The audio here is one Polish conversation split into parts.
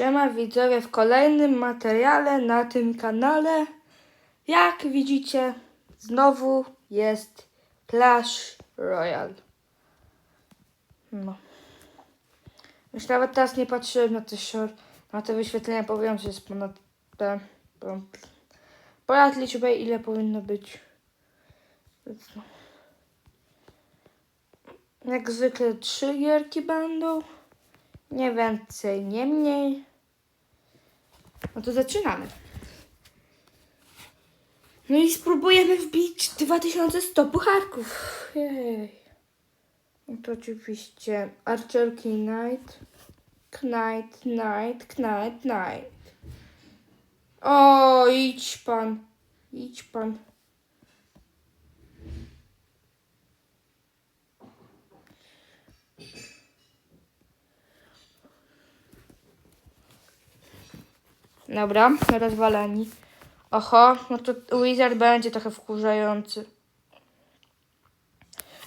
Siema widzowie w kolejnym materiale na tym kanale. Jak widzicie, znowu jest Clash Royale. No. Już nawet teraz nie patrzyłem na te, short, na te wyświetlenia, powiem, że jest ponad te, po- ponad liczbę, ile powinno być. No. Jak zwykle trzy gierki będą. Nie więcej, nie mniej. No to zaczynamy. No i spróbujemy wbić 2100 pucharków. Jej. No to oczywiście Archerki Knight. Knight, Knight, Knight, Knight. O, idź pan. Idź pan. Dobra, rozwaleni. Oho, no to Wizard będzie trochę wkurzający.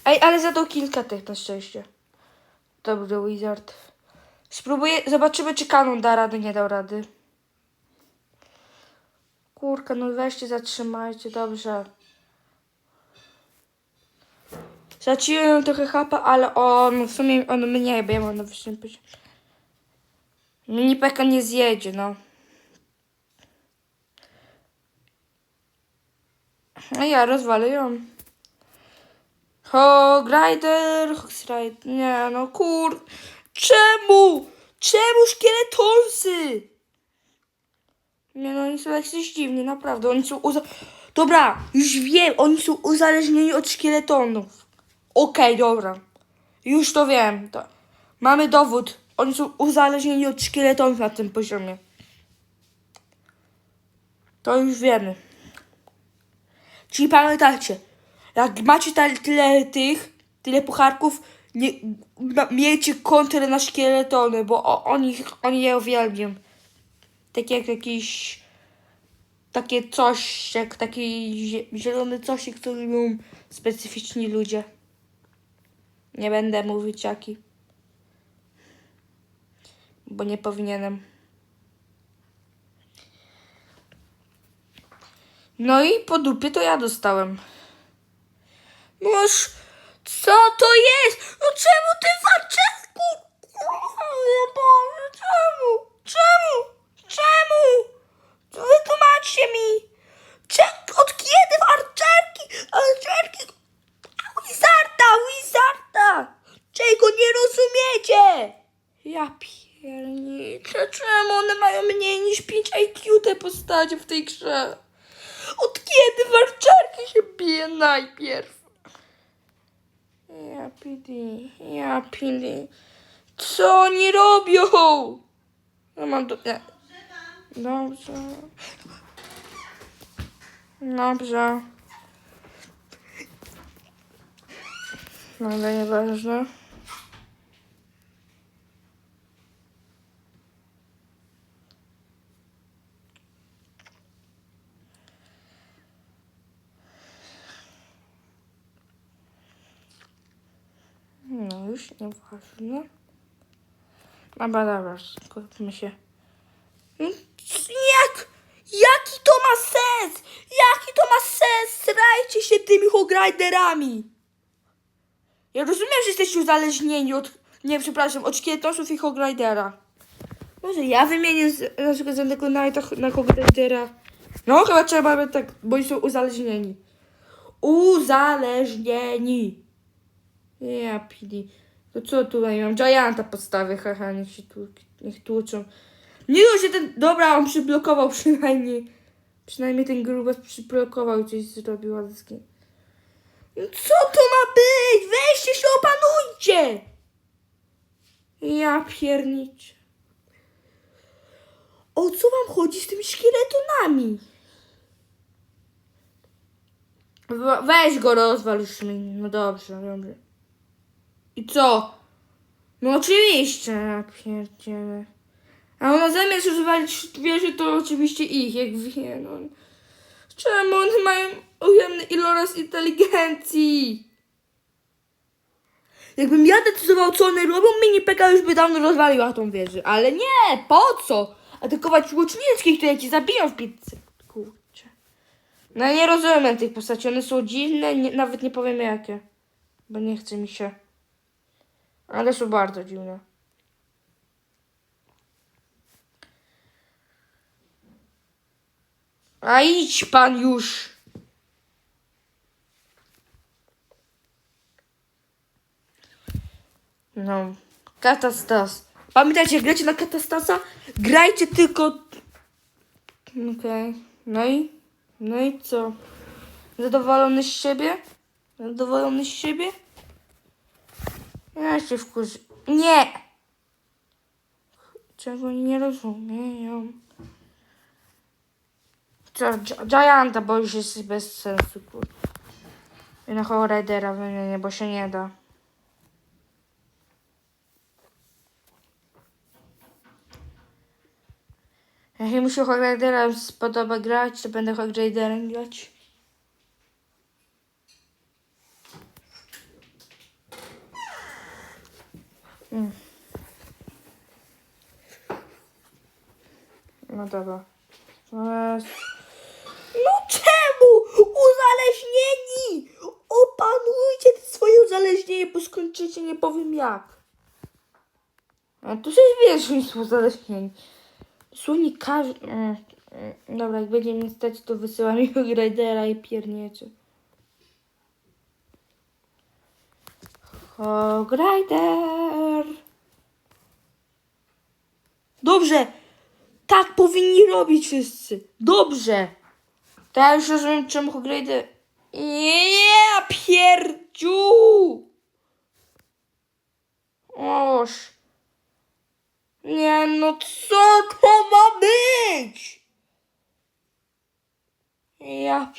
Ej, ale zadał kilka tych na szczęście. Dobry Wizard. Spróbuję, zobaczymy czy kanon da rady, nie dał rady. Kurka, no weźcie, zatrzymajcie, dobrze. Zaciłem trochę hapa, ale on, w sumie on mniej, bo ja mam na poziomie. Mini peka nie zjedzie, no. A ja rozwalę ją. Hogrider, Hogsrider, nie no kur... Czemu? Czemu szkieletonsy? Nie no, oni są jakieś dziwni, naprawdę, oni są uza... Dobra, już wiem, oni są uzależnieni od szkieletonów. Okej, dobra. Już to wiem. To... Mamy dowód. Oni są uzależnieni od szkieletonów na tym poziomie. To już wiemy. Czyli pamiętajcie, jak macie tyle tych, tyle pucharków, nie, miejcie kontrę na szkieletony, bo oni, oni je uwielbiam. Takie jak jakiś, takie coś, jak taki zie- zielony coś, który lubią specyficzni ludzie. Nie będę mówić jaki. Bo nie powinienem. No i po dupie to ja dostałem. Noż, co to jest? No czemu ty warczewku? Boże, czemu? Czemu? Czemu? Wytłumaczcie mi. Czek, od kiedy warczewki? Warczewki? Wizarda, Wizarda! Czego nie rozumiecie? Ja pierniczę, czemu one mają mniej niż 5 IQ te postacie w tej grze? Od kiedy warczarki się bije najpierw? Ja pili, ja pili. Co oni robią? Ja mam do... Nie. Dobrze. Dobrze. No ale nieważne. No już nieważne. Dobra, dobra, skupmy się. No, Jak? Jaki to ma sens? Jaki to ma sens? Strajcie się tymi hogriderami. Ja rozumiem, że jesteście uzależnieni od, nie przepraszam, od szkieletosów i hogridera. Może ja wymienię z, naszego znanego Knighta na hogridera. No chyba trzeba tak, bo oni są uzależnieni. Uzależnieni. Ja pili. To co tutaj mam? Gianta podstawię, haha, niech się tu, niech tłuczą. Nie już się ten, dobra, on przyblokował przynajmniej. Przynajmniej ten grubas przyblokował i coś zrobił ładnie. No Co to ma być? Weźcie się, opanujcie! Ja pierniczę. O co wam chodzi z tymi szkieletonami? We- Weź go rozwal już mi. No dobrze, dobrze. I co? No oczywiście, ja pierdzielę. A ona zamiast używać wieży, to oczywiście ich, jak wie, no. Czemu one mają ujemny iloraz inteligencji? Jakbym ja decydował, co one robią, mini Peka już by dawno rozwaliła tą wieżę. Ale nie, po co? Atakować łuczniczki, które ci zabiją w pizzę. Kurczę. No nie rozumiem tych postaci, one są dziwne, nie, nawet nie powiem jakie. Bo nie chce mi się. Ale są bardzo dziwne. A idź pan już. No, katastas. Pamiętajcie, jak gracie na katastasa, grajcie tylko... Okej, no i? No i co? Zadowolony z siebie? Zadowolony z siebie? Ja się wkurzy... Nie! Czego nie rozumieją? Co, Gi- Gianta, bo już jest bez sensu, kurde. I na Howridera wymienię, bo się nie da. Jak mi się Hogriderem spodoba grać, to będę Hogriderem grać. No dobra. No czemu? Uzależnieni! Opanujcie swoje uzależnienie, bo skończycie nie powiem jak. A tu się wiesz, że są uzależnieni. Słownie każdy... Mm, mm, Dobra, jak będzie mi stać, to wysyłam mi Gradera i pierniecie. Hogrider! Dobrze! Tak powinni robić wszyscy. Dobrze! To ja już rozumiem, czemu Hogrider... Nie, pierdziu! Oż... Nie, no co to ma być? Ja...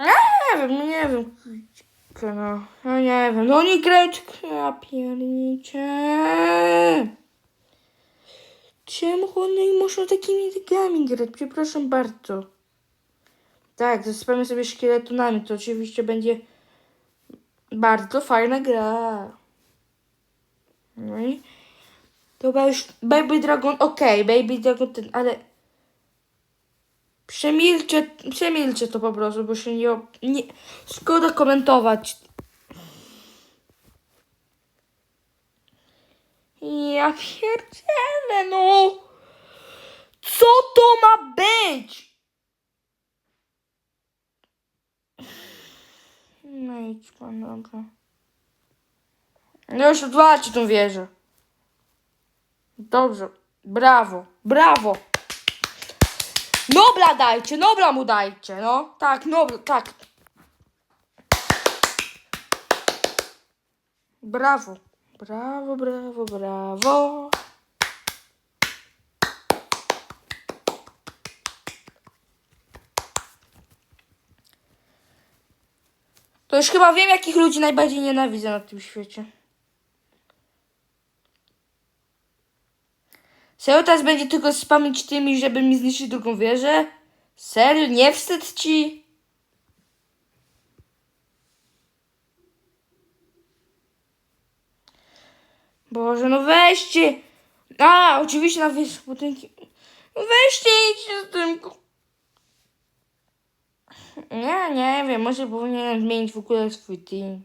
Nie wiem, nie wiem. No, no nie wiem, no nie grać, ja pierniczę. Czemu one muszą takimi ligami grać? Przepraszam bardzo. Tak, zasypamy sobie szkieletonami, to oczywiście będzie bardzo fajna gra. No i to już Baby Dragon, okej, Baby Dragon ten, ale przemilczę, przemilczę to po prostu, bo się nie, nie szkoda komentować. Ja pierdzielę, no! Co to ma być? No idź pan, dobra. No już odwalcie tą wieżę. Dobrze. Brawo. Brawo. Nobla dajcie, Nobla mu dajcie, no. Tak, Nobla, tak. Brawo. Brawo, brawo, brawo. To już chyba wiem, jakich ludzi najbardziej nienawidzę na tym świecie. Serio teraz będzie tylko spamić tymi, żeby mi zniszczyć drugą wieżę? Serio? Nie wstyd ci? Boże, no weźcie! A, oczywiście na wierzch budynki. No Weźcie idźcie z tym. Nie, nie wiem, może powinienem zmienić w ogóle swój team.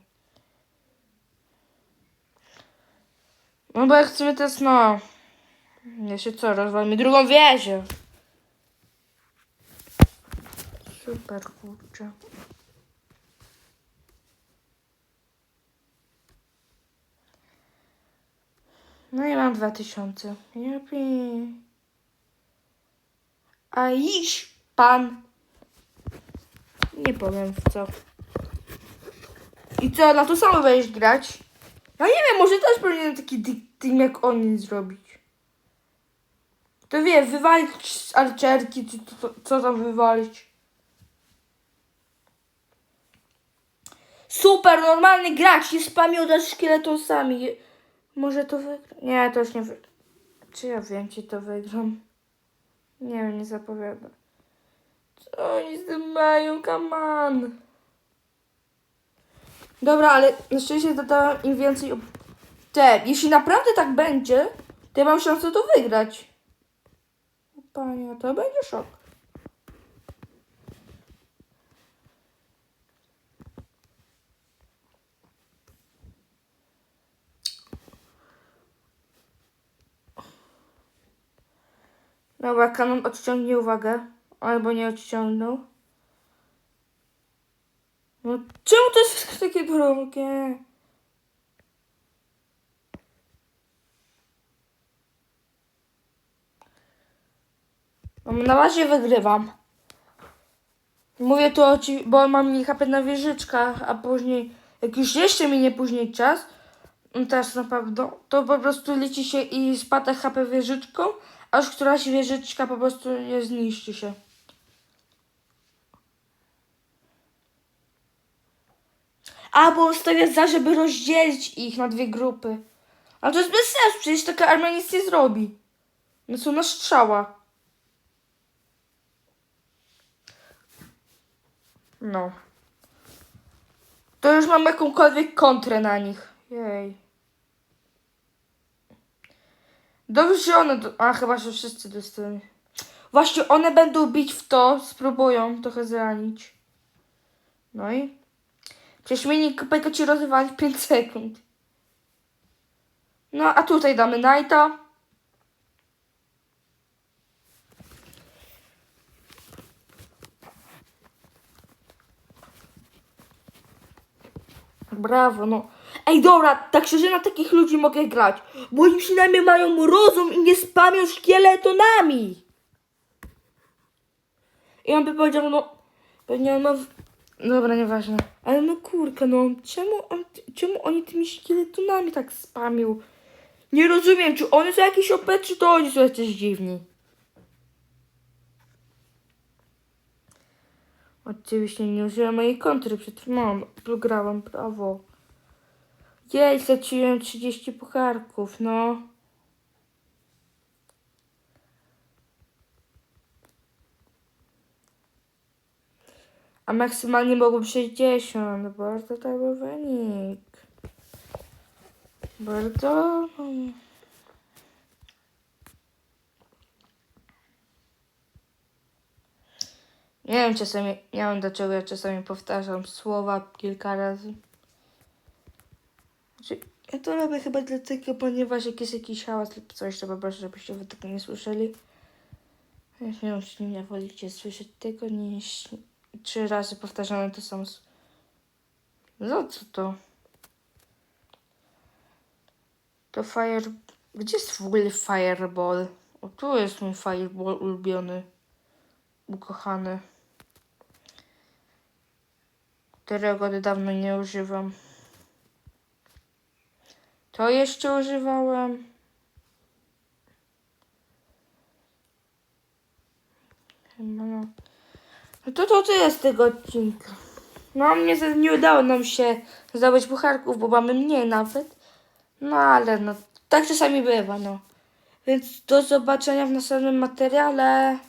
No bo jak chcemy teraz, no... Jeszcze co, rozwalmy drugą wieżę. Super, kurczę. No i mam dwa tysiące. Jupi. A iż pan. Nie powiem w co. I co, na to samo będziesz grać? No nie wiem, może też powinienem taki team jak oni zrobić. To wie, wywalić z to, co tam wywalić. Super, normalny gracz, jest pamięta z szkieletosami. Może to wygra? Nie, to już nie wygra. Czy ja wiem, czy to wygram? Nie wiem, nie zapowiada. Co oni z tym mają? Come on. Dobra, ale na szczęście dodałem im więcej. Te, jeśli naprawdę tak będzie, to ja mam szansę to wygrać. Panie, to będzie szok. Dobra, kanon odciągnie uwagę. Albo nie odciągnął. No czemu to jest takie drogie? Na razie wygrywam. Mówię tu bo mam mniej HP na wieżyczkach, a później, jak już jeszcze minie później czas, no teraz na pewno, to po prostu liczy się i spada HP wieżyczką, aż któraś wieżyczka po prostu nie zniszczy się. A, bo ustawię za, żeby rozdzielić ich na dwie grupy. Ale to jest bez sensu, przecież taka armia nic nie zrobi. No są na strzała. No. To już mam jakąkolwiek kontrę na nich. Jej. Dobrze, że one... Do... A, chyba, że wszyscy dostaną. Właśnie one będą bić w to, spróbują trochę zranić. No i... Przecież mini kopeka ci rozwali w 5 sekund. No, a tutaj damy Knighta. Brawo, no. Ej, dobra, tak szczerze na takich ludzi mogę grać, bo oni przynajmniej mają rozum i nie spamią szkieletonami. I on by powiedział, no, pewnie on ma... Dobra, nieważne. Ale no kurka, no, czemu, on, czemu oni tymi szkieletonami tak spamił? Nie rozumiem, czy one są jakieś OP, czy to oni są jacyś dziwni. Oczywiście nie użyłem mojej kontry, przetrwałam, prograłam, brawo. Jej, straciłem 30 pucharków, no. A maksymalnie mogłem 60, bardzo dobry wynik. Bardzo... Nie wiem czasami, nie wiem dlaczego ja czasami powtarzam słowa kilka razy. Znaczy, ja to robię chyba dlatego, ponieważ jak jest jakiś hałas lub coś, to po prostu, żebyście wy tego nie słyszeli. Ja nie wiem, czy nie wolicie słyszeć tego niż trzy razy powtarzane to samo. s- No co to? To fire... Gdzie jest w ogóle fireball? O, tu jest mój fireball ulubiony. Ukochany. Którego od dawno nie używam. To jeszcze używałem. No. No to to tyle z tego odcinka. No niestety nie udało nam się zdobyć pucharków, bo mamy mniej nawet. No ale no, tak czasami bywa, no. Więc do zobaczenia w następnym materiale.